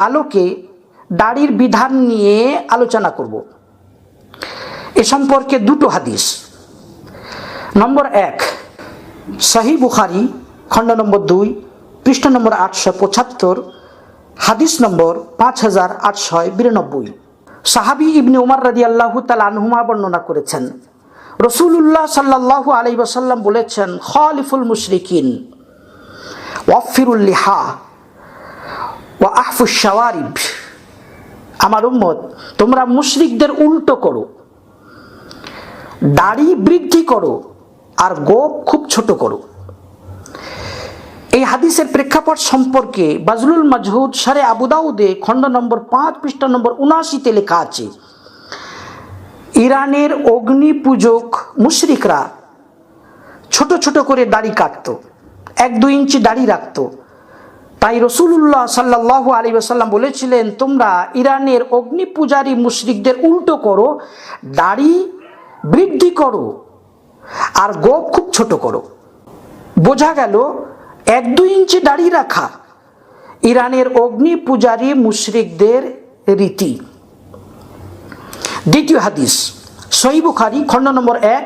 আলোকে দাড়ির বিধান নিয়ে আলোচনা করব। এ সম্পর্কে দুটো হাদিস। নম্বর এক শাহি বুখারি, খণ্ড নম্বর দুই, পৃষ্ঠ নম্বর আটশো পঁচাত্তর, হাদিস নম্বর পাঁচ হাজার আটশো বিরানব্বই। সাহাবি ইবনে উমার রাদি আল্লাহ তাল আনহুমা বর্ণনা করেছেন রসুল্লাহ সাল্লাহ আলাই ওসাল্লাম বলেছেন, খলিফুল মুশরিকিন ওয়াফিরুল্লিহা আমার উম্মত, তোমরা মুশরিকদের উল্টো করো। দাড়ি বৃদ্ধি করো আর গোপ খুব ছোট করো। এই হাদিসের প্রেক্ষাপট সম্পর্কে বাজলুল মাজহুদ সারে আবুদাউদে খণ্ড নম্বর পাঁচ, পৃষ্ঠা নম্বর উনআশিতে লেখা আছে, ইরানের অগ্নি পূজক মুশরিকরা ছোট ছোট করে দাড়ি কাটতো, এক দুই ইঞ্চি দাড়ি রাখতো তাই রসুল্লাহ সাল্লাহ আলী আসাল্লাম বলেছিলেন, তোমরা ইরানের অগ্নি পূজারী মুশরিকদের উল্টো করো, দাড়ি বৃদ্ধি করো, আর গোপ খুব ছোট করো। বোঝা গেল, এক দুই ইঞ্চি দাড়ি রাখা ইরানের অগ্নি পূজারী মুশরিকদের রীতি। দ্বিতীয় হাদিস সহি খণ্ড নম্বর এক,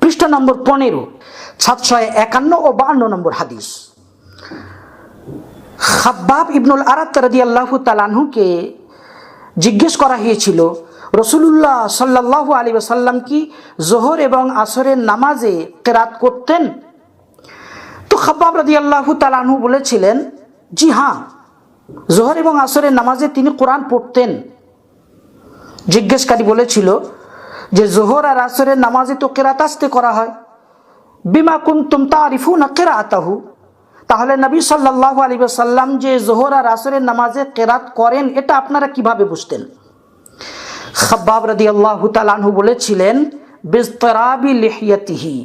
পৃষ্ঠ নম্বর পনেরো, সাতশো একান্ন ও বাহান্ন নম্বর হাদিস। খাব্বাব ইবনুল আরাত রাদি আল্লাহ তালানহুকে জিজ্ঞেস করা হয়েছিল, রসুলুল্লাহ সাল্লাহ আলী সাল্লাম কি জোহর এবং আসরের নামাজে কেরাত করতেন? তো খাব্বাব রাদি আল্লাহ তালানহু বলেছিলেন, জি হ্যাঁ জোহর এবং আসরের নামাজে তিনি কোরআন পড়তেন। জিজ্ঞেসকারী বলেছিল, যে জোহর আর আসরের নামাজে তো কেরাত আসতে করা হয়। বিমা কুন্তুম তারিফু না কেরা আতাহু তাহলে নবী সাল্লাহ আলী সাল্লাম যে জোহর আর আসরের নামাজে কেরাত করেন, এটা আপনারা কীভাবে বুঝতেন? খাব্বাব রদি আল্লাহ তালানহু বলেছিলেন বিস্তরাবি লিহিয়াতিহি।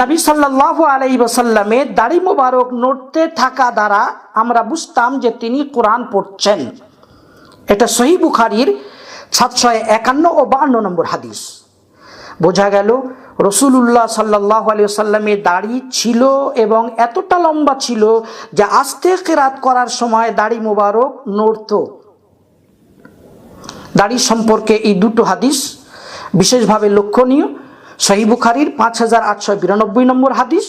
নবী সাল্লাহ আলাই সাল্লামের দাড়ি মোবারক নড়তে থাকা দ্বারা আমরা বুঝতাম যে তিনি কোরআন পড়ছেন। এটা সহি বুখারির সাতশো একান্ন ও বান্ন নম্বর হাদিস। বোঝা গেল, রসুলুল্লাহ সাল্লাহ আলী সাল্লামের দাড়ি ছিল এবং এতটা লম্বা ছিল যে আস্তে কেরাত করার সময় দাড়ি মোবারক নড়ত। দাড়ি সম্পর্কে এই দুটো হাদিস বিশেষভাবে লক্ষণীয়। সহি বুখারির পাঁচ হাজার আটশো বিরানব্বই নম্বর হাদিস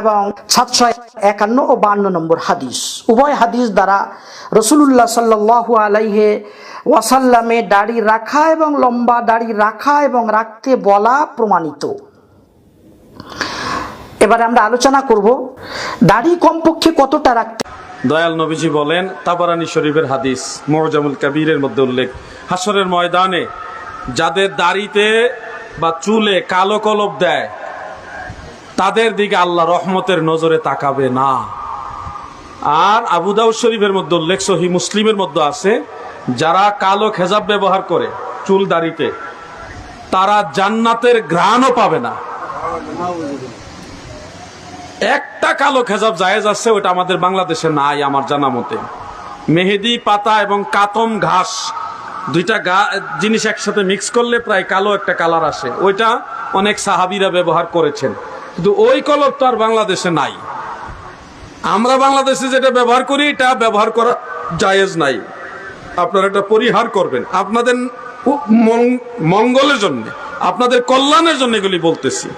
এবং সাতশো একান্ন ও বান্ন নম্বর হাদিস। উভয় হাদিস দ্বারা রসুল্লাহ সাল্লাহ আলাইহে ওয়াসাল্লামে দাড়ি রাখা এবং লম্বা দাড়ি রাখা এবং রাখতে বলা প্রমাণিত। এবারে আমরা আলোচনা করব, দাড়ি কমপক্ষে কতটা রাখতে দয়াল নবীজি বলেন, তাবারানি শরীফের হাদিস মোরজামুল কাবিরের মধ্যে উল্লেখ। হাসরের ময়দানে যাদের দাড়িতে বা চুলে কালো কলব দেয় তাদের দিকে আল্লাহ রহমতের নজরে তাকাবে না। আর আবুদাউ শরীফের মধ্যে উল্লেখ সহি মুসলিমের মধ্যে আছে, যারা কালো খেজাব ব্যবহার করে চুল দাড়িতে, তারা জান্নাতের ঘ্রাণও পাবে না। একটা কালো খেজাব জায়েজ আছে, ওটা আমাদের বাংলাদেশে নাই, আমার জানা মতে। মেহেদি, পাতা এবং কাতম ঘাস, দুইটা জিনিস একসাথে মিক্স করলে প্রায় কালো একটা কালার আসে। ওইটা অনেক সাহাবিরা ব্যবহার করেছেন। কিন্তু ওই কলব তো আর বাংলাদেশে নাই। আমরা বাংলাদেশে যেটা ব্যবহার করি, এটা ব্যবহার করা জায়েজ নাই। আপনারা এটা পরিহার করবেন। আপনাদের মঙ্গলের জন্য, আপনাদের কল্যাণের জন্য এগুলি বলতেছি।